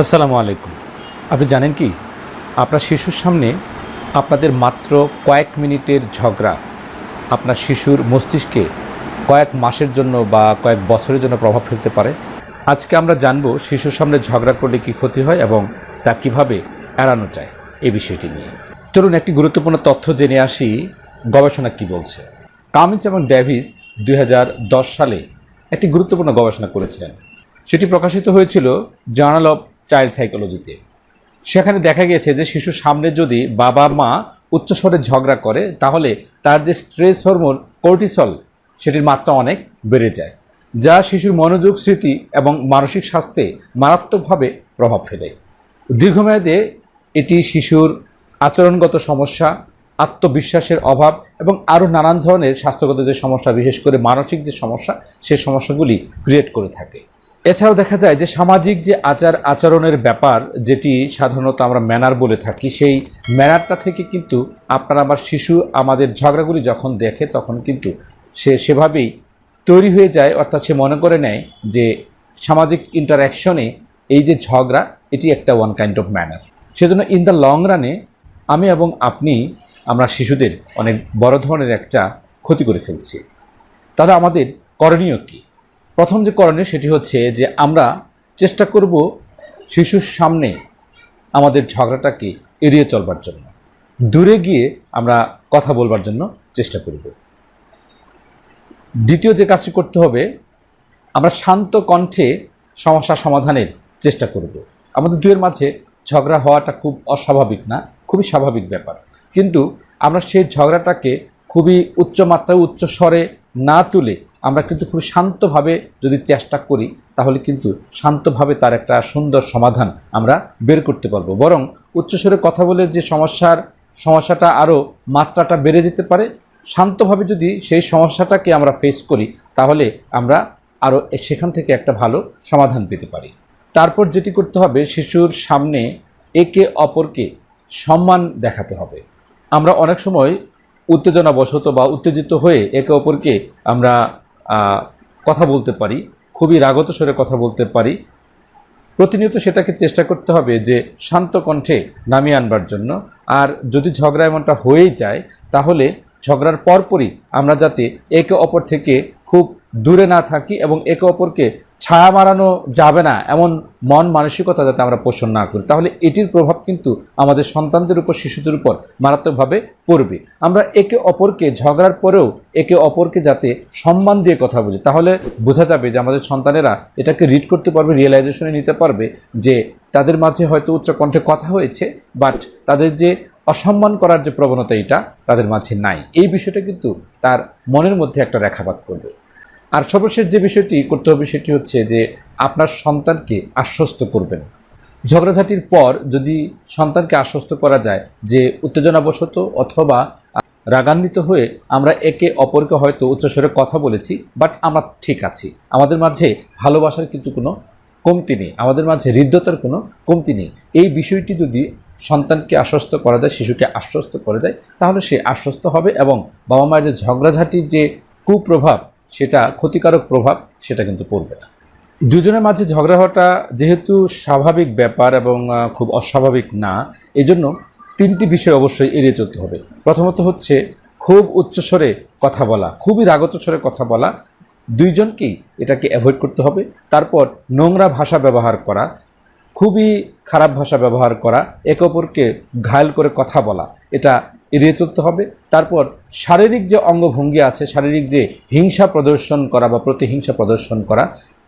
আসসালামু আলাইকুম। আপনি জানেন কি? আপনার শিশুর সামনে আপনাদের মাত্র কয়েক মিনিটের ঝগড়া। আপনার শিশুর মস্তিষ্কে কয়েক মাসের জন্য বা কয়েক বছরের জন্য প্রভাব ফেলতে পারে। আজকে আমরা জানব শিশুর সামনে ঝগড়া করলে কী ক্ষতি হয় এবং তা কীভাবে এড়ানো যায় এই বিষয়টি নিয়ে। চলুন একটি গুরুত্বপূর্ণ তথ্য জেনে আসি, গবেষণা কি বলছে। কামিন্স এবং ডেভিস দুই হাজার দশ সালে একটি গুরুত্বপূর্ণ গবেষণা করেছিলেন। সেটি প্রকাশিত হয়েছিল জার্নাল অফ চাইল্ড সাইকোলজিতে। সেখানে দেখা গেছে যে শিশুর সামনে যদি বাবা মা উচ্চস্বরে ঝগড়া করে, তাহলে তার যে স্ট্রেস হরমোন কোর্টিসল, সেটির মাত্রা অনেক বেড়ে যায়, যা শিশুর মনোযোগ, স্মৃতি এবং মানসিক স্বাস্থ্যে মারাত্মকভাবে প্রভাব ফেলে। দীর্ঘমেয়াদে এটি শিশুর আচরণগত সমস্যা, আত্মবিশ্বাসের অভাব এবং আরও নানান ধরনের স্বাস্থ্যগত যে সমস্যা, বিশেষ করে মানসিক যে সমস্যা, সে সমস্যাগুলি ক্রিয়েট করে থাকে। এছাড়াও দেখা যায় যে সামাজিক যে আচার আচরণের ব্যাপার, যেটি সাধারণত আমরা ম্যানার বলে থাকি, সেই ম্যানারটা থেকে কিন্তু আপনার আমার শিশু আমাদের ঝগড়াগুলি যখন দেখে, তখন কিন্তু সে সেভাবেই তৈরি হয়ে যায়। অর্থাৎ সে মনে করে নেয় যে সামাজিক ইন্টারাকশনে এই যে ঝগড়া, এটি একটা ওয়ান কাইন্ড অফ ম্যানার সেজন্য ইন দ্য লং রানে আমি এবং আপনি, আমরা শিশুদের অনেক বড় ধরনের একটা ক্ষতি করে ফেলছি। তাহলে আমাদের করণীয় কী? প্রথম যে করণীয় সেটি হচ্ছে যে আমরা চেষ্টা করব শিশুর সামনে আমাদের ঝগড়াটাকে এড়িয়ে চলবার জন্য। দূরে গিয়ে আমরা কথা বলবার জন্য চেষ্টা করব। দ্বিতীয় যে কাজটি করতে হবে, আমরা শান্ত কণ্ঠে সমস্যা সমাধানের চেষ্টা করব। আমাদের দুয়ের মাঝে ঝগড়া হওয়াটা খুব অস্বাভাবিক না, খুবই স্বাভাবিক ব্যাপার। কিন্তু আমরা সেই ঝগড়াটাকে খুবই উচ্চ মাত্রায়, উচ্চ স্বরে না তুলে আমরা কিন্তু খুব শান্তভাবে যদি চেষ্টা করি, তাহলে কিন্তু শান্তভাবে তার একটা সুন্দর সমাধান আমরা বের করতে পারব। বরং উচ্চস্বরে কথা বলে যে সমস্যার, সমস্যাটা আরও মাত্রাটা বেড়ে যেতে পারে, শান্তভাবে যদি সেই সমস্যাটাকে আমরা ফেস করি, তাহলে আমরা আরও সেখান থেকে একটা ভালো সমাধান পেতে পারি। তারপর যেটি করতে হবে, শিশুর সামনে একে অপরকে সম্মান দেখাতে হবে। আমরা অনেক সময় উত্তেজনাবশত বা উত্তেজিত হয়ে একে অপরকে আমরা কথা বলতে পারি, খুবই রাগত স্বরে কথা বলতে পারি। প্রতিনিয়ত সেটাকে চেষ্টা করতে হবে যে শান্ত কণ্ঠে নামিয়ে আনবার জন্য। আর যদি ঝগড়া এমনটা হয়েই যায়, তাহলে ঝগড়ার পরপরই আমরা যাতে একে অপর থেকে খুব দূরে না থাকি এবং একে অপরকে ছায়া মারানো যাবে না, এমন মন মানসিকতা যাতে আমরা পোষণ না করি। তাহলে এটির প্রভাব কিন্তু আমাদের সন্তানদের উপর, শিশুদের উপর মারাত্মকভাবে পড়বে। আমরা একে অপরকে ঝগড়ার পরেও একে অপরকে যাতে সম্মান দিয়ে কথা বলি, তাহলে বোঝা যাবে যে আমাদের সন্তানেরা এটাকে রিড করতে পারবে রিয়েলাইজেশনে নিতে পারবে যে তাদের মাঝে হয়তো উচ্চকণ্ঠে কথা হয়েছে বাট তাদের যে অসম্মান করার যে প্রবণতা, এটা তাদের মাঝে নাই। এই বিষয়টা কিন্তু তার মনের মধ্যে একটা রেখাপাত করবে। আর সর্বশেষ যে বিষয়টি করতে হবে সেটি হচ্ছে যে আপনার সন্তানকে আশ্বস্ত করবেন। ঝগড়াঝাটির পর যদি সন্তানকে আশ্বস্ত করা যায় যে উত্তেজনাবশত অথবা রাগান্বিত হয়ে আমরা একে অপরকে হয়তো উচ্চস্বরে কথা বলেছি বাট আমরা ঠিক আছি। আমাদের মাঝে ভালোবাসার কিন্তু কোনো কমতি নেই। আমাদের মাঝে হৃদ্যতার কোনো কমতি নেই। এই বিষয়টি যদি সন্তানকে আশ্বস্ত করা যায়, শিশুকে আশ্বস্ত করা যায়, তাহলে সে আশ্বস্ত হবে এবং বাবা মায়ের যে ঝগড়াঝাটির যে কুপ্রভাব সেটা ক্ষতিকারক প্রভাব সেটা কিন্তু পড়বে না। দুজনের মাঝে ঝগড়া হওয়াটা যেহেতু স্বাভাবিক ব্যাপার এবং খুব অস্বাভাবিক না, এজন্য তিনটি বিষয় অবশ্যই এড়িয়ে চলতে হবে। প্রথমত হচ্ছে খুব উচ্চস্বরে কথা বলা, খুবই রাগত স্বরে কথা বলা। দুইজনকেই এটাকে অ্যাভয়েড করতে হবে। তারপর নোংরা ভাষা ব্যবহার করা, খুবই খারাপ ভাষা ব্যবহার করা, একে অপরকে ঘায়ল করে কথা বলা, এটা এড়িয়ে চলতে হবে। তারপর শারীরিক যে অঙ্গভঙ্গি আছে, শারীরিক যে হিংসা প্রদর্শন করা বা প্রতিহিংসা প্রদর্শন করা,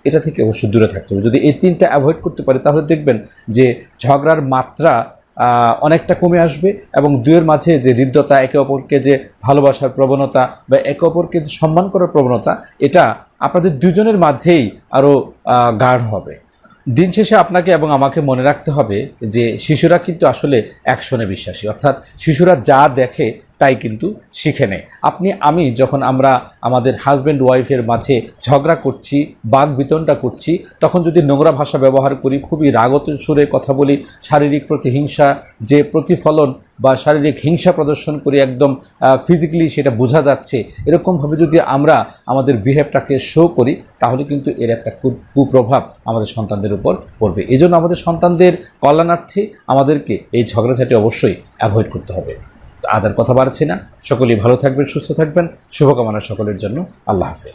এটা থেকে অবশ্যই দূরে থাকতে হবে। যদি এই তিনটা অ্যাভয়েড করতে পারি, তাহলে দেখবেন যে ঝগড়ার মাত্রা অনেকটা কমে আসবে এবং দুয়ের মাঝে যে হৃদ্যতা, একে অপরকে যে ভালোবাসার প্রবণতা বা একে অপরকে যে সম্মান করার প্রবণতা, এটা আপনাদের দুজনের মাঝেই আরও গাঢ় হবে। দিন শেষে আপনাকে এবং আমাকে মনে রাখতে হবে যে শিশুরা কিন্তু আসলে অ্যাকশনে বিশ্বাসী। অর্থাৎ শিশুরা যা দেখে তাই কিন্তু শিখে নেয়। আপনি, আমি যখন আমরা আমাদের হাজব্যান্ড ওয়াইফের মাঝে ঝগড়া করছি বাঘ বিতনটা করছি, তখন যদি নোংরা ভাষা ব্যবহার করি, খুবই রাগত সুরে কথা বলি, শারীরিক প্রতিহিংসা যে প্রতিফলন বা শারীরিক হিংসা প্রদর্শন করি একদম ফিজিক্যালি সেটা বোঝা যাচ্ছে, এরকমভাবে যদি আমরা আমাদের বিহেভটাকে শো করি, তাহলে কিন্তু এর একটা কুপ্রভাব আমাদের সন্তানদের উপর পড়বে। এই জন্য আমাদের সন্তানদের কল্যাণার্থে আমাদেরকে এই ঝগড়াঝাটি অবশ্যই অ্যাভয়েড করতে হবে। আজ আর কথা বাড়ছি না। সকলেই ভালো থাকবেন, সুস্থ থাকবেন। শুভকামনা সকলের জন্য। আল্লাহ হাফেজ।